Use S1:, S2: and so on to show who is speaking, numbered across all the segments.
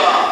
S1: は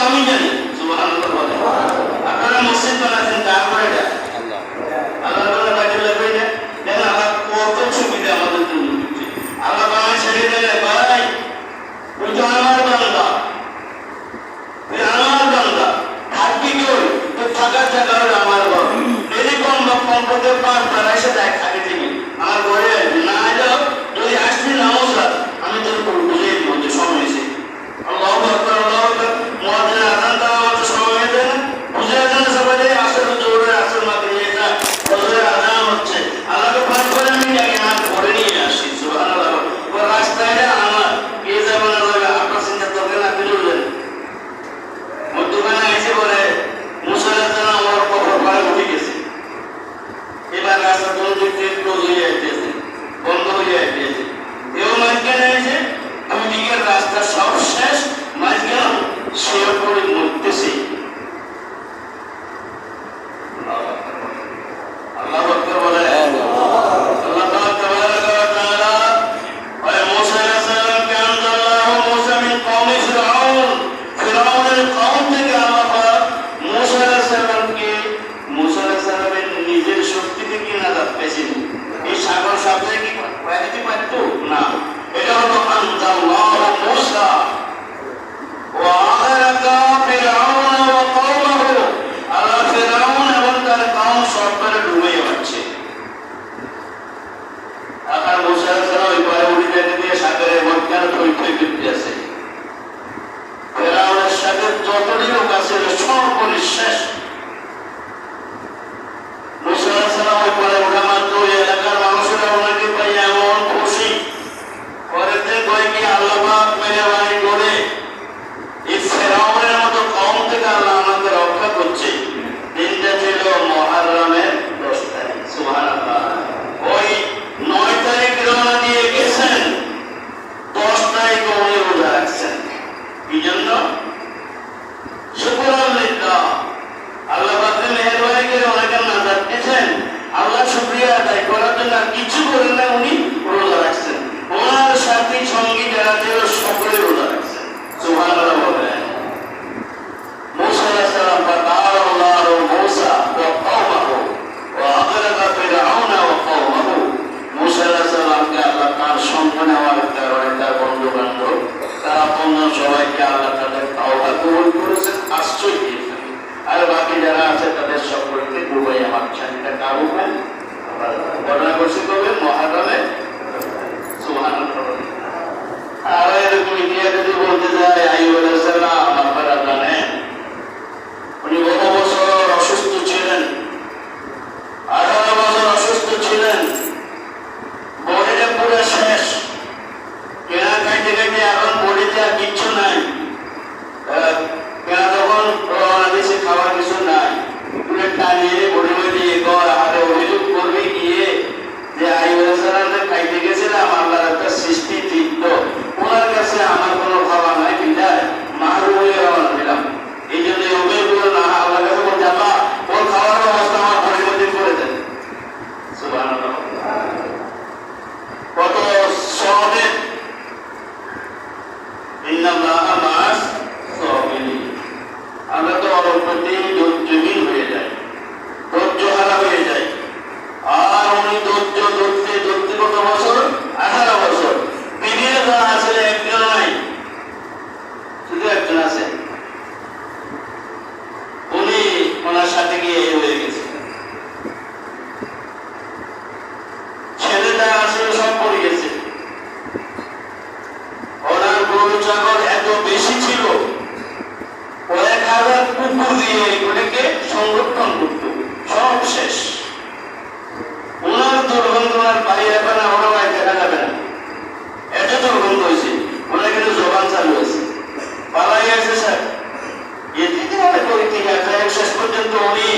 S1: পর্যন্ত উনি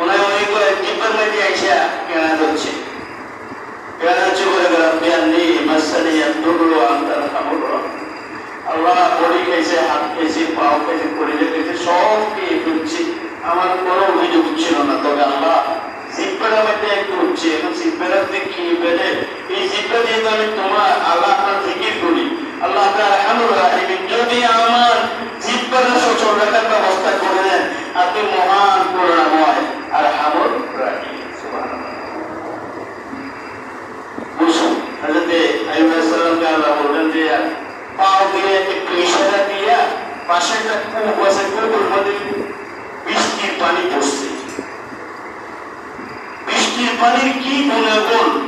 S1: ওনার অনেক মাটি আইসা কেনা ধরছে। কেনা হচ্ছে বলে গেলাম, বিয়ান্নি মাসানি আব্দুল আন্তার হামুর আল্লাহ বডি খাইছে হাত খাইছে পাও খাইছে পরিলে খাইছে সব খেয়ে ফেলছি। আমার কোনো অভিযোগ ছিল না। তবে আল্লাহ জিব্বাটা মধ্যে একটু হচ্ছে এখন জিব্বাটাতে খেয়ে ফেলে এই জিব্বা দিয়ে আমি তোমার আল্লাহ আপনার করি আল্লাহ যদি আমার জিব্বাটা করে দেন, আপনি মহান করুণাময় আর দিয়ে একটু ইশারা দিয়ে পাশে একটা পানি পড়ছে। বৃষ্টির পানির কি গুণাগুণ?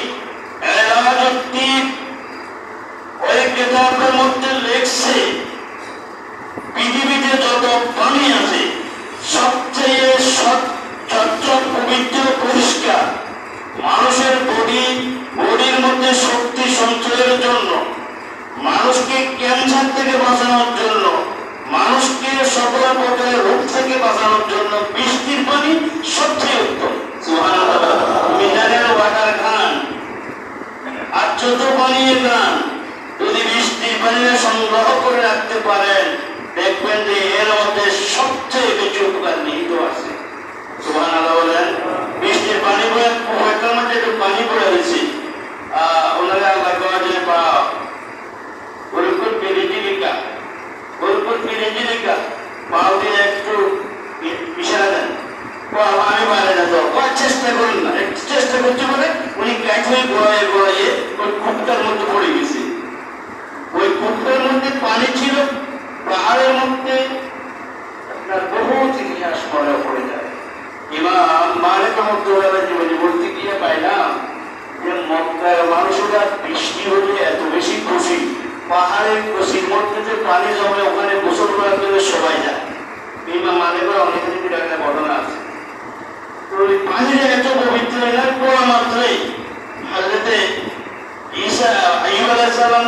S1: মানুষকে ক্যান্সার থেকে বাঁচানোর জন্য, মানুষকে সকল প্রকারের রোগ থেকে বাঁচানোর জন্য বৃষ্টির পানি সবচেয়ে উত্তম। মিনারেল খান আর পানিটা সংগ্রহ করে রাখতে পারেন, দেখবেন যে এর মধ্যে সবচেয়ে বেশি উপকার নিহিত আছে। আল্লাহ বলেন, বৃষ্টির পানি মধ্যে একটু পানি পড়ে চেষ্টা করুন না চেষ্টা করতে পারে উনি কাঠুই গোড়ায় গোড়াইয়ে ওই কূপটার মধ্যে পড়ে গেছে। ওই কূপটার মধ্যে পানি ছিল, পাহাড়ের মধ্যে আপনার বহু ইতিহাস মনে পড়ে যায়। ইমাম মালিক রহমতুল্লাহ বলতে গিয়ে পাইলাম যে মক্কার মানুষেরা বৃষ্টি হলে এত বেশি খুশি। পাহাড়ের খুশির মধ্যে যে পানি জমে ওখানে গোসল করার জন্য সবাই যায়। ইমাম মালিকের অনেক দিনের একটা ঘটনা আছে। ওই পানিটা এত পবিত্র এনার পড়া মাত্রই হাজরতে ঈসা আইয়ুব আলাইহিস সালাম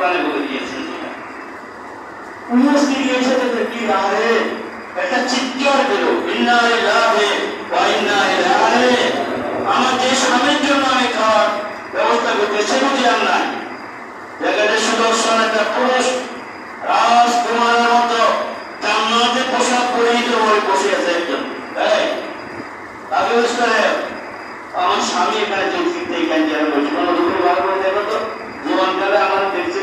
S1: কোরআনে বলে দিয়েছেন এসে দেখে কি রাহে একটা চিৎকার দিল, ইন্না ইলাহে ওয়া ইন্না আমার যে স্বামীর জন্য আমি খাওয়ার ব্যবস্থা করতেছি বুঝি আর নাই। জায়গাটা সুদর্শন একটা পুরুষ রাজকুমারের মতো জান্নাতে পোশাক পরিহিত হয়ে বসে আছে একজন। তাকে করে আমার স্বামী এখানে দেখছি তো এখানে যারা বলছি কোনো দুপুরে ভালো করে দেখো তো, জীবনকালে আমার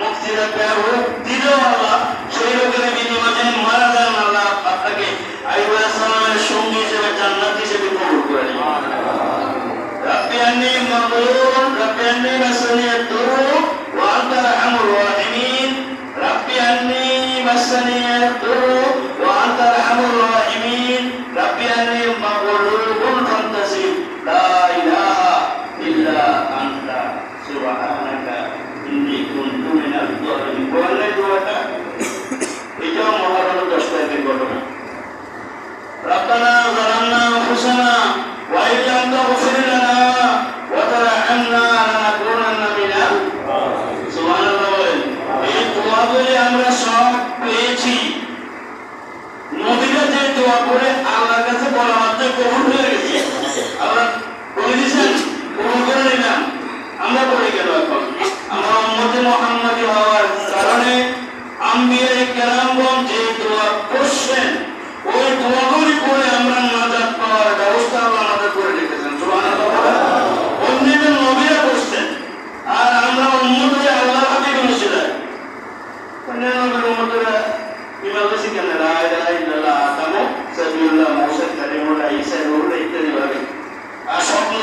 S1: মুক্তি রাখবে আর রোগ দিলেও আল্লাহ সেই রোগের বিনিময়ে যিনি মারা যান আল্লাহ আপনাকে আইব সালামের সঙ্গী হিসেবে জান্নাত হিসেবে কবুল করে নেবেন ربي أني مغلوب ربي أني مسني الضر وأنت أرحم الراحمين ربي أني مسني الضر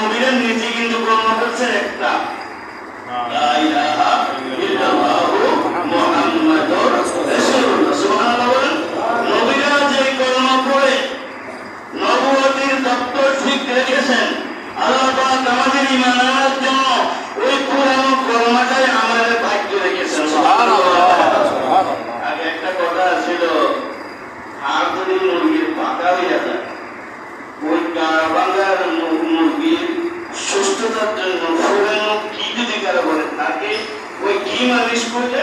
S1: নবীরা নিজে কিন্তু গ্রহণ করছেন একটা। নবীরা যে দপ্তর ঠিক রেখেছেন আল্লাহ আমাদের ঈমান আনার জন্য ওই কোরআন ও আমাদের ভাগ্য রেখেছেন। আগে একটা কথা ছিল হাড় যদি মুরগির পাকা হইয়া যায় ওই কারবাঙ্গার মুরগির সুস্থতার জন্য ফুরানো কি যদি কারও বলে তাকে ওই ঘি মালিশ করলে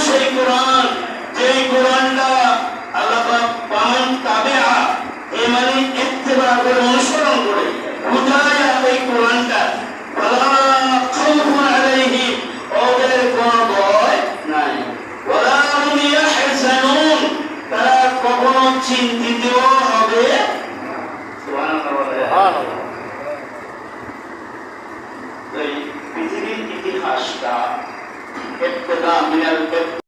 S1: সেই কোরআন যেই কোরআনটা আল্লাহ পামান তাবেআ মানে ইত্তেবা করে অনুসরণ করে হুদায়া এই কোরআনটা ফালা খাউফুন আলাইহিম ওদের কোনো ভয় নাই। ওয়ালা হুম ইয়াহজানুন তারা কখনো চিন্তিত হবে সুবহানাল্লাহ। এই পৃথিবীর ইতিহাসটা মিনাল